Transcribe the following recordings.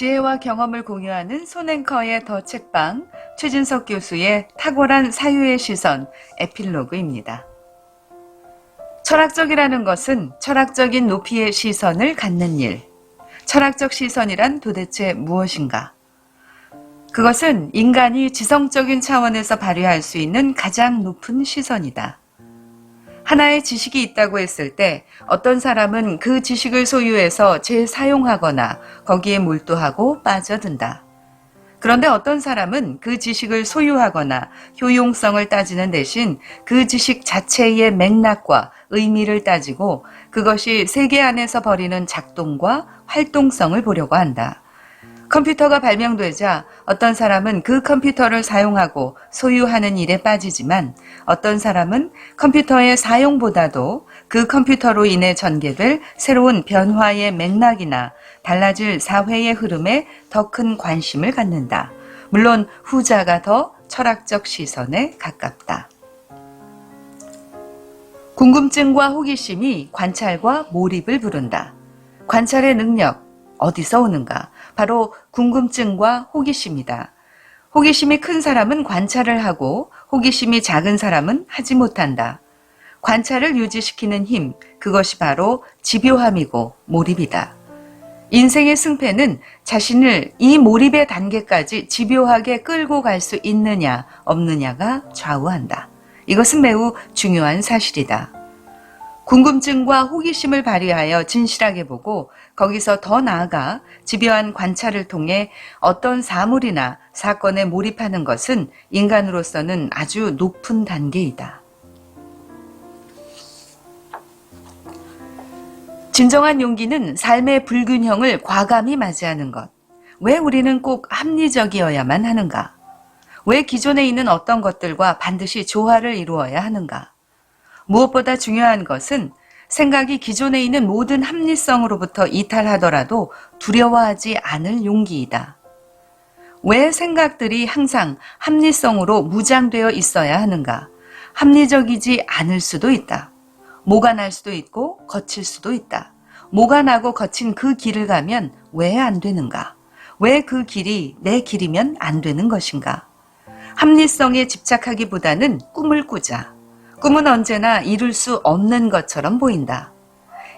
지혜와 경험을 공유하는 손앵커의 더 책방 최진석 교수의 탁월한 사유의 시선 에필로그입니다. 철학적이라는 것은 철학적인 높이의 시선을 갖는 일. 철학적 시선이란 도대체 무엇인가? 그것은 인간이 지성적인 차원에서 발휘할 수 있는 가장 높은 시선이다. 하나의 지식이 있다고 했을 때 어떤 사람은 그 지식을 소유해서 재사용하거나 거기에 몰두하고 빠져든다. 그런데 어떤 사람은 그 지식을 소유하거나 효용성을 따지는 대신 그 지식 자체의 맥락과 의미를 따지고 그것이 세계 안에서 벌이는 작동과 활동성을 보려고 한다. 컴퓨터가 발명되자 어떤 사람은 그 컴퓨터를 사용하고 소유하는 일에 빠지지만 어떤 사람은 컴퓨터의 사용보다도 그 컴퓨터로 인해 전개될 새로운 변화의 맥락이나 달라질 사회의 흐름에 더 큰 관심을 갖는다. 물론 후자가 더 철학적 시선에 가깝다. 궁금증과 호기심이 관찰과 몰입을 부른다. 관찰의 능력, 어디서 오는가? 바로 궁금증과 호기심이다. 호기심이 큰 사람은 관찰을 하고 호기심이 작은 사람은 하지 못한다. 관찰을 유지시키는 힘, 그것이 바로 집요함이고 몰입이다. 인생의 승패는 자신을 이 몰입의 단계까지 집요하게 끌고 갈 수 있느냐, 없느냐가 좌우한다. 이것은 매우 중요한 사실이다. 궁금증과 호기심을 발휘하여 진실하게 보고 거기서 더 나아가 집요한 관찰을 통해 어떤 사물이나 사건에 몰입하는 것은 인간으로서는 아주 높은 단계이다. 진정한 용기는 삶의 불균형을 과감히 맞이하는 것. 왜 우리는 꼭 합리적이어야만 하는가? 왜 기존에 있는 어떤 것들과 반드시 조화를 이루어야 하는가? 무엇보다 중요한 것은 생각이 기존에 있는 모든 합리성으로부터 이탈하더라도 두려워하지 않을 용기이다. 왜 생각들이 항상 합리성으로 무장되어 있어야 하는가? 합리적이지 않을 수도 있다. 모가 날 수도 있고 거칠 수도 있다. 모가 나고 거친 그 길을 가면 왜 안 되는가? 왜 그 길이 내 길이면 안 되는 것인가? 합리성에 집착하기보다는 꿈을 꾸자. 꿈은 언제나 이룰 수 없는 것처럼 보인다.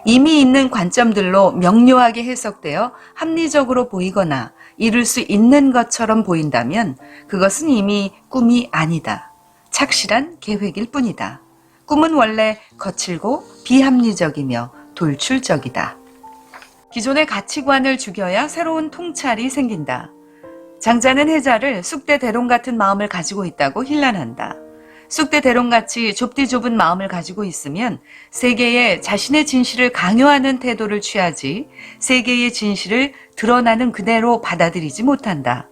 이미 있는 관점들로 명료하게 해석되어 합리적으로 보이거나 이룰 수 있는 것처럼 보인다면 그것은 이미 꿈이 아니다. 착실한 계획일 뿐이다. 꿈은 원래 거칠고 비합리적이며 돌출적이다. 기존의 가치관을 죽여야 새로운 통찰이 생긴다. 장자는 해자를 쑥대 대롱 같은 마음을 가지고 있다고 힐난한다. 쑥대 대롱같이 좁디 좁은 마음을 가지고 있으면 세계에 자신의 진실을 강요하는 태도를 취하지 세계의 진실을 드러나는 그대로 받아들이지 못한다.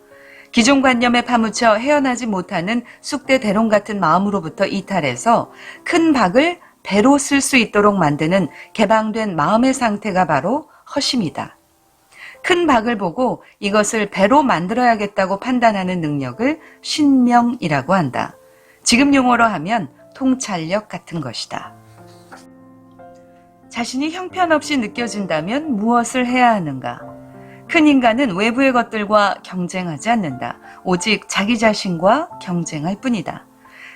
기존 관념에 파묻혀 헤어나지 못하는 쑥대 대롱 같은 마음으로부터 이탈해서 큰 박을 배로 쓸 수 있도록 만드는 개방된 마음의 상태가 바로 허심이다. 큰 박을 보고 이것을 배로 만들어야겠다고 판단하는 능력을 신명이라고 한다. 지금 용어로 하면 통찰력 같은 것이다. 자신이 형편없이 느껴진다면 무엇을 해야 하는가? 큰 인간은 외부의 것들과 경쟁하지 않는다. 오직 자기 자신과 경쟁할 뿐이다.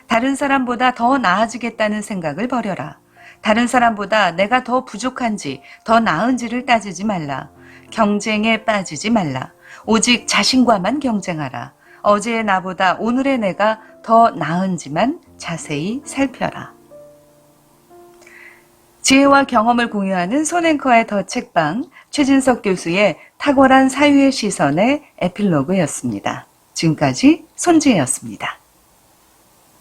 다른 사람보다 더 나아지겠다는 생각을 버려라. 다른 사람보다 내가 더 부족한지, 더 나은지를 따지지 말라. 경쟁에 빠지지 말라. 오직 자신과만 경쟁하라. 어제의 나보다 오늘의 내가 더 나은지만 자세히 살펴라. 지혜와 경험을 공유하는 손앵커의 더 책방 최진석 교수의 탁월한 사유의 시선의 에필로그였습니다. 지금까지 손지혜였습니다.